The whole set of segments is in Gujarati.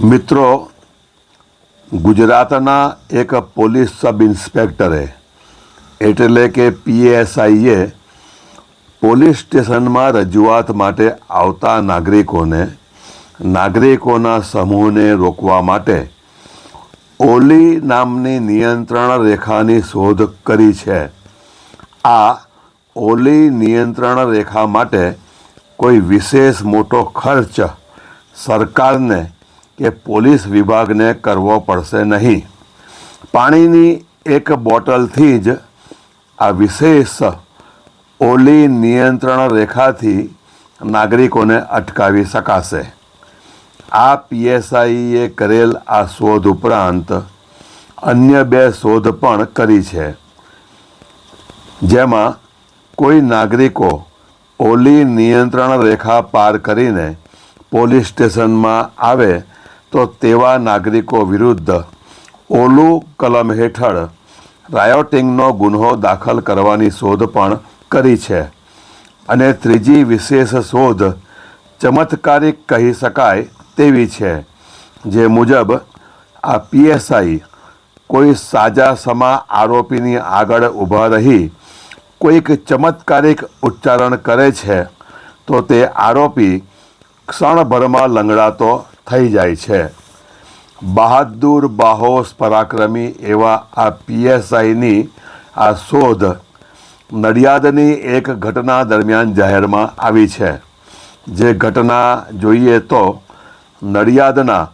મિત્રો, ગુજરાતના એક પોલીસ સબ ઇન્સ્પેક્ટરે, એટલે કે પીએસઆઈએ, પોલીસ સ્ટેશનમાં રજૂઆત માટે આવતા નાગરિકોને, નાગરિકોના સમૂહને રોકવા માટે ઓલી નામની નિયંત્રણ રેખાની શોધ કરી છે. આ ઓલી નિયંત્રણ રેખા માટે કોઈ વિશેષ મોટો ખર્ચ સરકારને કે પોલીસ વિભાગને કરવો પડશે નહીં. પાણીની એક બોટલથી જ આ વિશેષ ઓલી નિયંત્રણ રેખાથી નાગરિકોને અટકાવી શકાશે. આ પીએસઆઈએ કરેલ આ શોધ ઉપરાંત અન્ય બે શોધ પણ કરી છે. જેમાં કોઈ નાગરિકો ઓલી નિયંત્રણ રેખા પાર કરીને પોલીસ સ્ટેશનમાં આવે તો તેવા નાગરિકો વિરુદ્ધ ઓલું કલમ હેઠળ રાયોટિંગનો ગુન્હો દાખલ કરવાની શોધ પણ કરી છે. અને ત્રીજી વિશેષ શોધ ચમત્કારિક કહી શકાય તેવી છે, જે મુજબ આ પીએસઆઈ કોઈ સાજા સમા આરોપીની આગળ ઊભા રહી, કોઈક ચમત્કારિક ઉચ્ચારણ કરે છે, તો તે આરોપી ક્ષણભરમાં લંગડાતો થઈ જાય છે. બહાદુર બાહોશ પરાક્રમી એવા આ પીએસઆઈની આ શોધ નડિયાદની એક ઘટના દરમિયાન જાહેરમાં આવી છે. જે ઘટના જોઈએ તો નડિયાદના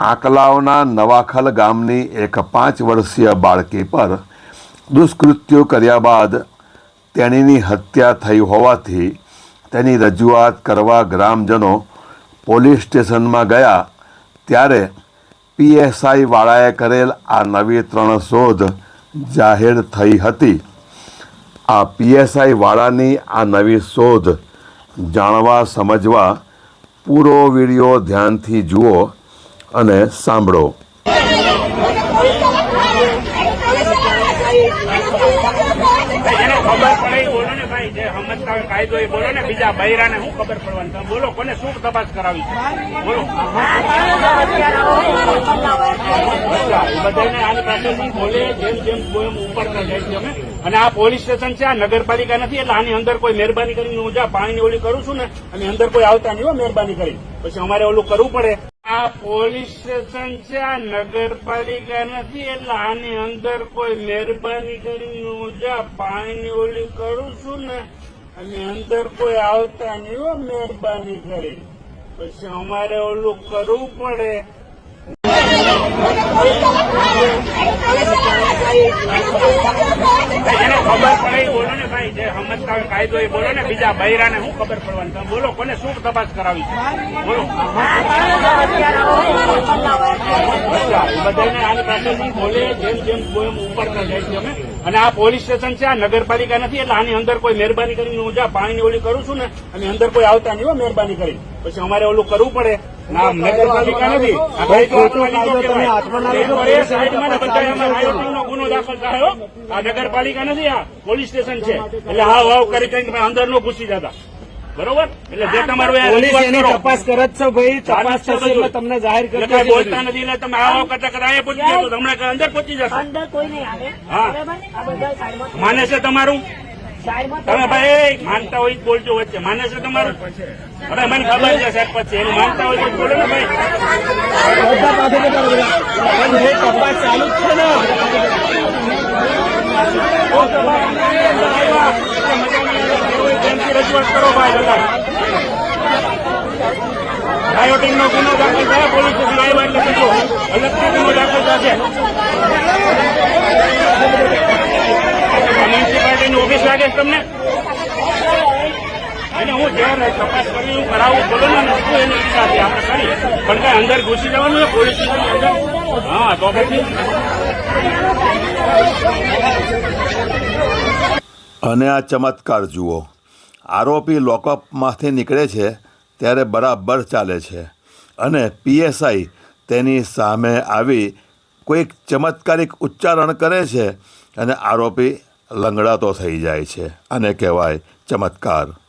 આંકલાવના નવાખલ ગામની એક પાંચ વર્ષીય બાળકી પર દુષ્કૃત્યો કર્યા બાદ તેણીની હત્યા થઈ હોવાથી તેની રજૂઆત કરવા ગ્રામજનો પોલીસ સ્ટેશનમાં ગયા ત્યારે પીએસઆઈવાળાએ કરેલ આ નવી ત્રણ શોધ જાહેર થઈ હતી. આ પીએસઆઈવાળાની આ નવી શોધ જાણવા, સમજવા પૂરો વીડિયો ધ્યાનથી જુઓ અને સાંભળો. જેને ખબર પડે, બોલો ને ભાઈ, જે સમજતા કાયદો એ બોલો ને, બીજા બૈરાને શું ખબર પડવાની? તમે બોલો, કોને શું તપાસ કરાવી બોલો. બધાને આની પાસે બોલે, જેમ જેમ એમ ઉપર અમે. અને આ પોલીસ સ્ટેશન છે, આ નગરપાલિકા નથી, એટલે આની અંદર કોઈ મહેરબાની કરીને હું જા પાણીની ઓલી કરું છું ને અને અંદર કોઈ આવતા નહીં હો મહેરબાની કરી પછી અમારે ઓલું કરવું પડે. આ પોલીસ સ્ટેશન છે, આ નગરપાલિકા નથી, એટલે આની અંદર કોઈ મહેરબાની કરીને હું જા, પાણીની ઓલી કરું છું ને, અને અંદર કોઈ આવતા નહીં હો, મહેરબાની કરી પછી અમારે ઓલું કરવું પડે. જેને ખબર પડે બોલો ને ભાઈ જે સમજતા હોય કાયદો એ બોલો ને બીજા બૈરાને શું ખબર પડવાની? તમે બોલો કોને શું તપાસ કરાવી? છે બોલો બધાને આની પાછળથી બોલે જેમ જેમ એમ જાય છે અમે. અને આ પોલીસ સ્ટેશન છે આ નગરપાલિકા નથી એટલે આની અંદર કોઈ મહેરબાની કરીને હું જા પાણીની ઓલી કરું છું ને અને અંદર કોઈ આવતા નહીં હોય મહેરબાની કરી. પછી અમારે ઓલું કરવું પડે. ના નગરપાલિકા નથી. ગુનો દાખલ થાય. હો. આ નગરપાલિકા નથી આ પોલીસ સ્ટેશન છે. એટલે હાવ હાવ કરી કરીને તમે અંદર નો ઘૂસી જતા. બરોબર? એટલે જે તમારું. તપાસ કરે છે ભાઈ તપાસ થશે એટલે તમને જાહેર કરતા બોલતા નથી એટલે તમે આવો કરતા કરતા અહીંયા પહોંચી જાઓ હમણાં અંદર પહોંચી જશો. અંદર કોઈ નહીં આવે. હા. માને છે તમારું? તમે ભાઈ માનતા હોય બોલજો વચ્ચે. માને છે તમારું? હવે મને ખબર છે સાહેબ પછી. એનું માનતા હોય તો બોલો ને ભાઈ. ચાલુ છે ને. રજૂઆત કરો ભાઈ રાયોટિંગ નો ગુનો દાખલ થયા પોલીસ સ્ટેશન આવ્યા એટલે કીધું. અલગથી ગુનો દાખલ થશે. મ્યુનિસિપાલિટીની ઓફિસ લાગે તમને? એને હું જ્યારે તપાસ કરી હું કરાવું. બોલો ને શું એની ઈચ્છા આપણે કરી પણ કઈ અંદર ઘૂસી જવાનું છે? પોલીસ હા, તો પછી? અને આ ચમત્કાર જુઓ. આરોપી લોકઅપમાંથી નીકળે છે ત્યારે બરાબર ચાલે છે. અને પીએસઆઈ તેની સામે આવી કોઈક ચમત્કારિક ઉચ્ચારણ કરે છે અને આરોપી લંગડાતો થઈ જાય છે અને કહેવાય ચમત્કાર.